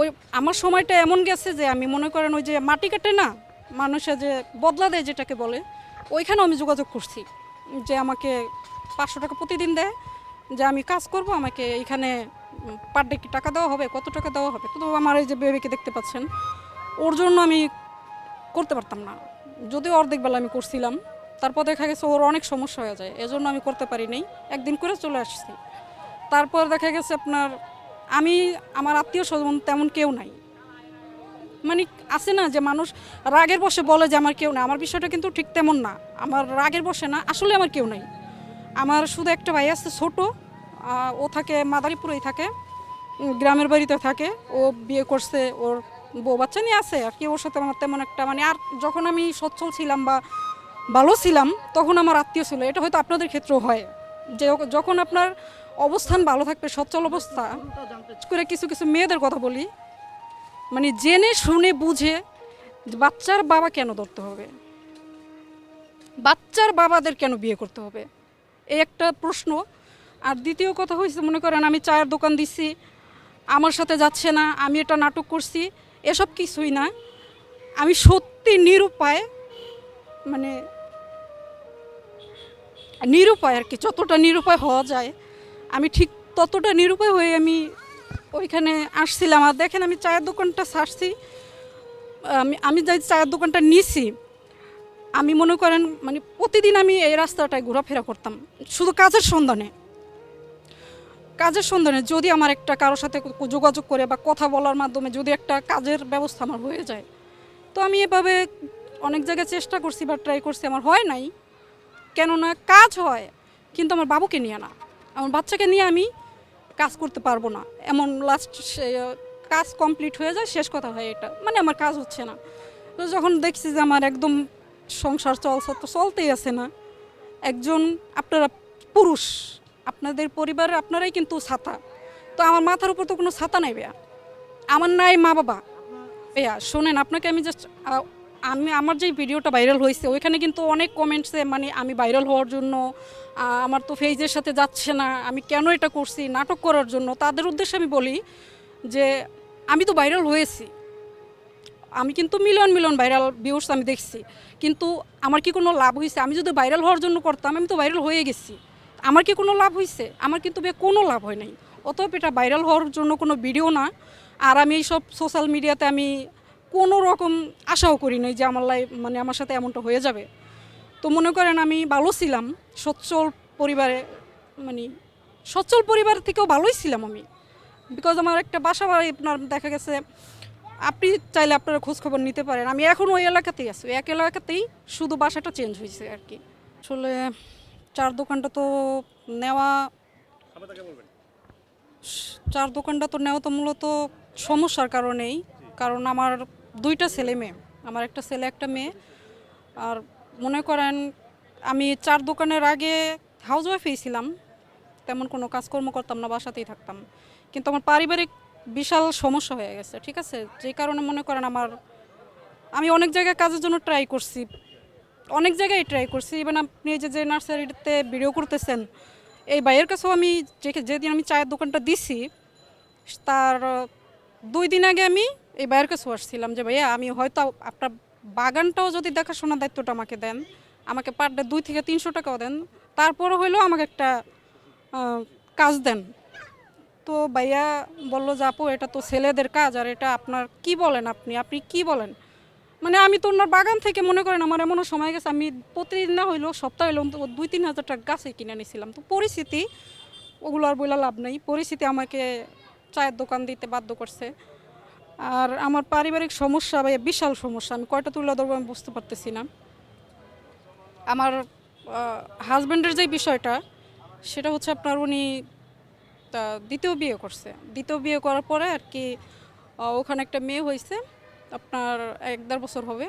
ওই আমার সময়টা এমন গেছে যে আমি মনে করেন ওই যে মাটি কাটে না, মানুষে যে বদলা দেয় যেটাকে বলে, ওইখানেও আমি যোগাযোগ করছি যে আমাকে পাঁচশো টাকা প্রতিদিন দেয়, যে আমি কাজ করব, আমাকে এখানে পার ডে কি টাকা দেওয়া হবে, কত টাকা দেওয়া হবে? তো আমার এই যে বেবিকে দেখতে পাচ্ছেন, ওর জন্য আমি করতে পারতাম না। যদিও অর্ধেক বেলা আমি করছিলাম, তারপর দেখা গেছে ওর অনেক সমস্যা হয়ে যায়, এজন্য আমি করতে পারি নাই, একদিন করে চলে আসছি। তারপর দেখা গেছে আপনার আমি, আমার আত্মীয় স্বজন তেমন কেউ নাই। মানে আছে না যে মানুষ রাগের বসে বলে যে আমার কেউ নাই। আমার বিষয়টা কিন্তু ঠিক তেমন না। আমার রাগের বসে না, আসলে আমার কেউ নাই। আমার শুধু একটা ভাই আছে ছোট ও থাকে মাদারীপুরেই থাকে গ্রামের বাড়িতে থাকে। ও বিয়ে করছে, ওর বউ বাচ্চা নিয়ে আছে, আর কি ওর সাথে আমার তেমন একটা মানে আর যখন আমি সচ্ছল ছিলাম বা ভালো ছিলাম, তখন আমার আত্মীয় ছিল। এটা হয়তো আপনাদের ক্ষেত্রেও হয়। যে যখন আপনার অবস্থান ভালো থাকবে, সচ্ছল অবস্থা করে কিছু কিছু মেয়েদের কথা বলি। মানে জেনে শুনে বুঝে বাচ্চার বাবা কেন ধরতে হবে? বাচ্চার বাবাদের কেন বিয়ে করতে হবে? এই একটা প্রশ্ন। আর দ্বিতীয় কথা হয়েছে মনে করেন আমি চায়ের দোকান দিছি, আমার সাথে যাচ্ছে না, আমি এটা নাটক করছি, এসব কিছুই না। আমি সত্যি নিরুপায় মানে নিরুপায় আর কি, যতটা নিরুপায় হওয়া যায়, আমি ঠিক ততটা নিরুপায় হয়ে আমি ওইখানে আসছিলাম। আর দেখেন আমি চায়ের দোকানটা ছাড়ছি আমি আমি যাই চায়ের দোকানটা নিছি, আমি মনে করেন মানে প্রতিদিন আমি এই রাস্তাটায় ঘোরাফেরা করতাম। শুধু কাজের সন্ধানে। কাজের সন্ধানে যদি আমার একটা কারোর সাথে যোগাযোগ করে বা কথা বলার মাধ্যমে যদি একটা কাজের ব্যবস্থা আমার হয়ে যায়। তো আমি এভাবে অনেক জায়গায় চেষ্টা করছি বা ট্রাই করছি, আমার হয় নাই। কেননা কাজ হয়, কিন্তু আমার বাবুকে নিয়ে না। আমার বাচ্চাকে নিয়ে আমি কাজ করতে পারব না। এমন লাস্ট কাজ কমপ্লিট হয়ে যায়, শেষ কথা হয় এটা। মানে আমার কাজ হচ্ছে না। তো যখন দেখছি যে আমার একদম সংসার চলছে, তো চলতেই আছে না। একজন আপনারা পুরুষ, আপনাদের পরিবারে আপনারাই কিন্তু ছাতা। তো আমার মাথার উপর তো কোনো ছাতা নাই বেয়া আমার নাই মা বাবা বেয়া শোনেন, আপনাকে আমি জাস্ট আমি, আমার যে ভিডিওটা ভাইরাল হয়েছে, ওইখানে কিন্তু অনেক কমেন্টসে মানে আমি ভাইরাল হওয়ার জন্য আমার তো ফেজের সাথে যাচ্ছে না, আমি কেন এটা করছি, নাটক করার জন্য, তাদের উদ্দেশ্যে আমি বলি যে, আমি তো ভাইরাল হয়েছি। আমি কিন্তু মিলিয়ন মিলিয়ন ভাইরাল ভিউস আমি দেখছি। কিন্তু আমার কি কোনো লাভ হয়েছে? আমি যদি ভাইরাল হওয়ার জন্য করতাম, আমি তো ভাইরাল হয়ে গেছি। আমার কি কোনো লাভ হয়েছে? আমার কিন্তু বে, কোনো লাভ হয় নাই। অতএব এটা ভাইরাল হওয়ার জন্য কোনো ভিডিও না। আর আমি এইসব সোশ্যাল মিডিয়াতে আমি কোনো রকম আশাও করি নাই যে আমার লাইফ মানে আমার সাথে এমনটা হয়ে যাবে। তো মনে করেন আমি ভালো ছিলাম, সচ্ছল পরিবারে মানে সচ্ছল পরিবার থেকেও ভালোই ছিলাম আমি। বিকজ আমার একটা বাসা বাড়ি, আপনার দেখা গেছে, আপনি চাইলে আপনারা খোঁজ খবর নিতে পারেন। আমি এখন ওই এলাকাতেই আছি। এক এলাকাতেই শুধু বাসাটা চেঞ্জ হয়েছে আর কি আসলে চার দোকানটা তো নেওয়া চার দোকানটা তো নেওয়া তো মূলত সমস্যার কারণেই। কারণ আমার দুইটা ছেলে মেয়ে। আমার একটা ছেলে, একটা মেয়ে। আর মনে করেন, আমি চার দোকানের আগে হাউস ওয়াইফেই ছিলাম। তেমন কোনো কাজকর্ম করতাম না, বাসাতেই থাকতাম। কিন্তু আমার পারিবারিক বিশাল সমস্যা হয়ে গেছে, ঠিক আছে? যে কারণে মনে করেন আমার, আমি অনেক জায়গায় কাজের জন্য ট্রাই করছি। অনেক জায়গায় ট্রাই করছি। ইভেন আপনি যে যে নার্সারিতে ভিডিও করতেছেন, এই ভাইয়ের কাছেও আমি যেদিন আমি চায়ের দোকানটা দিছি, তার দুই দিন আগে আমি এই ভাইয়ের কাছেও আসছিলাম যে, ভাইয়া, আমি হয়তো আপনার বাগানটাও যদি দেখাশোনার দায়িত্বটা আমাকে দেন, আমাকে পার ডে দুই থেকে তিনশো টাকাও দেন, তারপরও হইলেও আমাকে একটা কাজ দেন। তো ভাইয়া বলল যে, আপু, এটা তো ছেলেদের কাজ, আর এটা আপনার কি বলেন আপনি? আপনি কি বলেন? মানে আমি তো ওনার বাগান থেকে মনে করেন আমার এমনও সময় গেছে, আমি প্রতিদিন না হইলেও সপ্তাহ অন্তত দুই তিন হাজার টাকা গাছে কিনে নিয়েছিলাম তো পরিস্থিতি, ওগুলো আর বইলা লাভ নেই। পরিস্থিতি আমাকে চায়ের দোকান দিতে বাধ্য করছে। আর আমার পারিবারিক সমস্যা বা বিশাল সমস্যা, আমি কয়টা তুলে ধরবো আমি বুঝতে পারতেছি না। আমার হাজব্যান্ডের যে বিষয়টা, সেটা হচ্ছে আপনার উনি তা দ্বিতীয় বিয়ে করছে। দ্বিতীয় বিয়ে করার পরে আর কি ওখানে একটা মেয়ে হয়েছে, আপনার এক দেড় বছর হবে।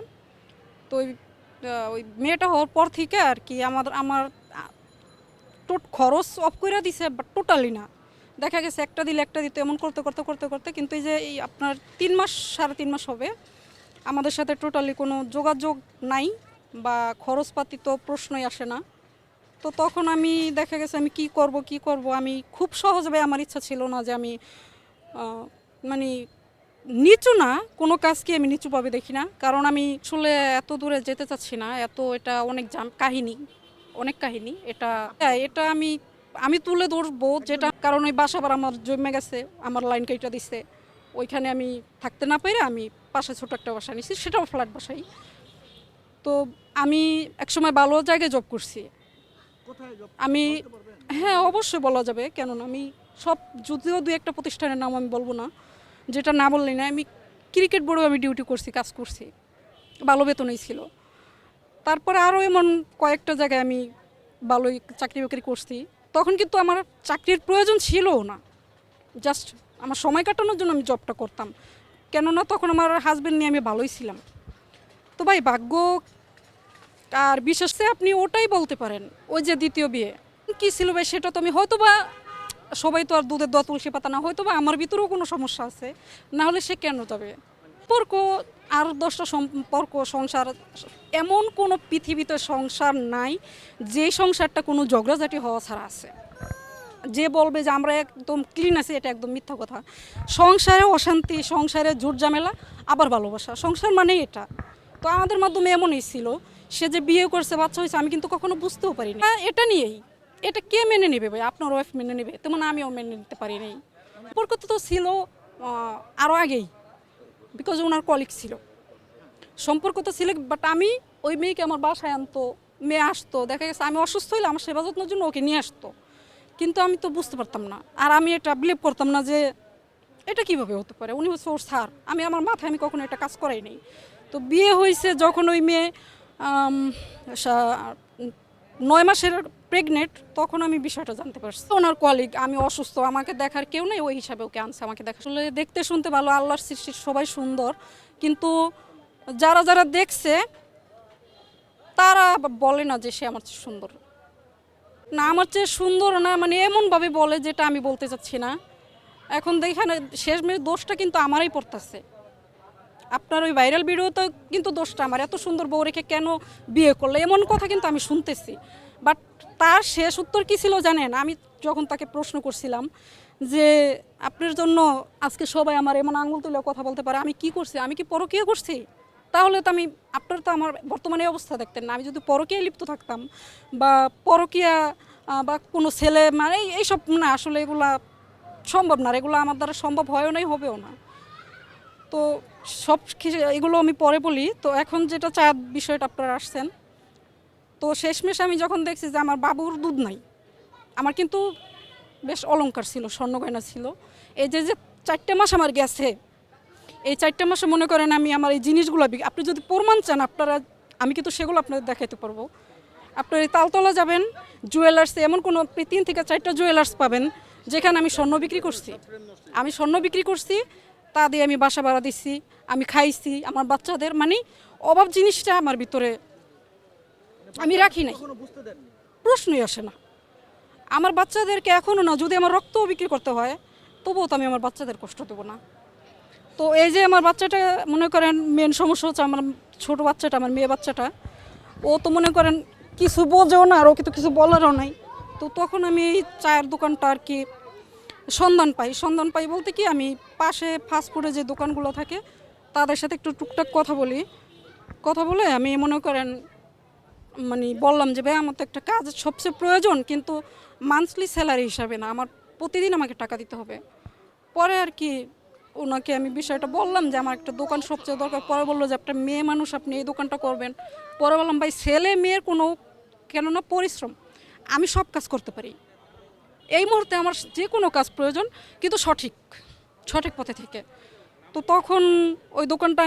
তো ওই ওই মেয়েটা হওয়ার পর থেকে আর কি, আমার আমার টোট খরচ অফ করে দিছে বাট টোটালি না। দেখা গেছে একটা দিলে একটা দিতে এমন করতে করতে করতে করতে কিন্তু এই যে এই আপনার তিন মাস সাড়ে তিন মাস হবে আমাদের সাথে টোটালি কোনো যোগাযোগ নাই বা খরচপাতি তো প্রশ্নই আসে না। তো তখন আমি দেখা গেছে আমি কি করব কি করব আমি খুব সহজভাবে আমার ইচ্ছা ছিল না যে আমি মানে নিচু না কোনো কাজকে আমি নিচু পাবে দেখি না কারণ আমি আসলে এত দূরে যেতে চাচ্ছি না এত এটা অনেক কাহিনী অনেক কাহিনী এটা হ্যাঁ, এটা আমি আমি তুলে ধরবো যেটা কারণ ওই বাসা আবার আমার জমে গেছে আমার লাইন কেটে দিচ্ছে ওইখানে আমি থাকতে না পেরে আমি পাশে ছোট একটা বাসা নিছি সেটাও ফ্ল্যাট বাসাই। তো আমি একসময় ভালো জায়গায় জব করছি। আমি হ্যাঁ অবশ্যই বলা যাবে কেননা আমি সব যদিও দু একটা প্রতিষ্ঠানের নাম আমি বলব না যেটা না বললেই না আমি ক্রিকেট বোর্ডেও আমি ডিউটি করছি কাজ করছি। ভালো বেতনই ছিল। তারপরে আরও এমন কয়েকটা জায়গায় আমি ভালোই চাকরি বাকরি করছি। তখন কিন্তু আমার চাকরির প্রয়োজন ছিলও না। জাস্ট আমার সময় কাটানোর জন্য আমি জবটা করতাম। কেননা তখন আমার হাজব্যান্ড নিয়ে আমি ভালোই ছিলাম। তো ভাই, ভাগ্য আর বিশেষ আপনি ওটাই বলতে পারেন, ওই যে দ্বিতীয় বিয়ে। কি ছিল ভাই, সেটা তো আমি হয়তো বা সবাই তো আর দুধের দোয়া তুলসী পাতা না হয়তো বা আমার ভিতরেও কোনো সমস্যা আছে। না হলে সে কেন যাবে? সম্পর্ক আর দশটা সম্পর্ক, সংসার, এমন কোনো পৃথিবীতে সংসার নাই যে সংসারটা কোনো ঝগড়াঝাটি হওয়া ছাড়া আছে। যে বলবে যে আমরা একদম ক্লিন আছি, এটা একদম মিথ্যা কথা। সংসারে অশান্তি, সংসারে জোর ঝামেলা, আবার ভালোবাসা। সংসার মানে এটা। তো আমাদের মাধ্যমে এমনই ছিল। সে যে বিয়ে করছে, বাচ্চা হয়েছে, আমি কিন্তু কখনো বুঝতেও পারিনি। হ্যাঁ এটা নিয়েই। এটা কে মেনে নেবে ভাই? আপনার ওয়াইফ মেনে নেবে? তেমন আমিও মেনে নিতে পারি নাই। সম্পর্ক তো ছিল আরও আগেই। বিকজ ওনার কলিগ ছিল। সম্পর্ক তো ছিল বাট আমি ওই মেয়েকে আমার বাসায় আনতো, মেয়ে আসতো, দেখা গেছে আমি অসুস্থ হইলে আমার সেবা যত্নের জন্য ওকে নিয়ে আসতো। কিন্তু আমি তো বুঝতে পারতাম না, আর আমি এটা বিলিভ করতাম না যে এটা কীভাবে হতে পারে, উনি হচ্ছে ওর স্যার আমি আমার মাথায় আমি কখনো এটা কাজ করাই নাই। তো বিয়ে হয়েছে যখন ওই মেয়ে নয় মাসের প্রেগনেন্ট তখন আমি বিষয়টা জানতে পারছি। ওনার কলিগ আমি অসুস্থ, আমাকে দেখার কেউ নেই, ওই হিসাবে ওকে আনছে, আমাকে দেখা আসলে দেখতে শুনতে ভালো, আল্লাহর সৃষ্টির সবাই সুন্দর, কিন্তু যারা যারা দেখছে, তারা বলে না যে সে আমার চেয়ে সুন্দর। না, আমার চেয়ে সুন্দর না মানে এমনভাবে বলে যেটা আমি বলতে চাচ্ছি না। এখন দেখেন, শেষ মেয়ে দোষটা কিন্তু আমারই পড়তেছে। আপনার ওই ভাইরাল ভিডিওতে কিন্তু দোষটা আমার, এত সুন্দর বউ রেখে কেন বিয়ে করলে? এমন কথা কিন্তু আমি শুনতেছি। বাট তার শেষ উত্তর কী ছিল জানেন? আমি যখন তাকে প্রশ্ন করছিলাম যে, আপনার জন্য আজকে সবাই আমার এমন আঙুল তুলে কথা বলতে পারে, আমি কি করছি? আমি কি পরকীয় করছি? তাহলে তো আমি, আপনার তো আমার বর্তমানে অবস্থা দেখতেন না। আমি যদি পরকীয়ায় লিপ্ত থাকতাম বা পরকীয়া বা কোনো ছেলে মানে এই- এইসব না, আসলে এগুলা সম্ভব না। এগুলো আমার দ্বারা সম্ভব হয়ও নাই, হবেও না। তো সব এগুলো আমি পরে বলি। তো এখন যেটা চা বিষয়টা আপনারা আসছেন তো শেষমেশ আমি যখন দেখছি যে আমার বাবুর দুধ নাই, আমার কিন্তু বেশ অলংকার ছিল, স্বর্ণ গয়না ছিল। এই যে যে চারটে মাস আমার গেছে, এই চারটে মাসে মনে করেন আমি আমার এই জিনিসগুলো আপনি যদি প্রমাণ চান, আপনারা, আমি কিন্তু সেগুলো আপনাদের দেখাইতে পারব। আপনার এই তালতলা যাবেন জুয়েলার্সে এমন কোনো আপনি তিন থেকে চারটা জুয়েলার্স পাবেন, যেখানে আমি স্বর্ণ বিক্রি করছি। আমি স্বর্ণ বিক্রি করছি, তা দিয়ে আমি বাসা ভাড়া দিচ্ছি, আমি খাইছি, আমার বাচ্চাদের মানে অভাব জিনিসটা আমার ভিতরে আমি রাখি নাই। প্রশ্নই আসে না। আমার বাচ্চাদেরকে এখনও না যদি আমার রক্তও বিক্রি করতে হয় তবুও তো আমি আমার বাচ্চাদের কষ্ট দেবো না। তো এই যে আমার বাচ্চাটা মনে করেন মেন সমস্যা হচ্ছে আমার ছোট বাচ্চাটা আমার মেয়ে বাচ্চাটা ও তো মনে করেন কিছু বোঝেও না আর ওকে তো কিছু বলারও নাই। তো তখন আমি এই চায়ের দোকানটা আর কি সন্ধান পাই। সন্ধান পাই বলতে কি আমি পাশে ফাস্টফুডে যে দোকানগুলো থাকে তাদের সাথে একটু টুকটাক কথা বলি। কথা বলে আমি মনে করেন মানে বললাম যে, ভাই, আমার তো একটা কাজ সবচেয়ে প্রয়োজন, কিন্তু মান্থলি স্যালারি হিসাবে না, আমার প্রতিদিন আমাকে টাকা দিতে হবে। পরে আর কি ওনাকে আমি বিষয়টা বললাম যে, আমার একটা দোকান সবচেয়ে দরকার। পরে বলল যে, একটা মেয়ে মানুষ, আপনি এই দোকানটা করবেন। পরে বললাম, ভাই, ছেলে মেয়ের কোনো কেননা পরিশ্রম, আমি সব কাজ করতে পারি। এই মুহূর্তে আমার যে কোনো কাজ প্রয়োজন, কিন্তু সঠিক সঠিক পথে থেকে। তো তখন ওই দোকানটা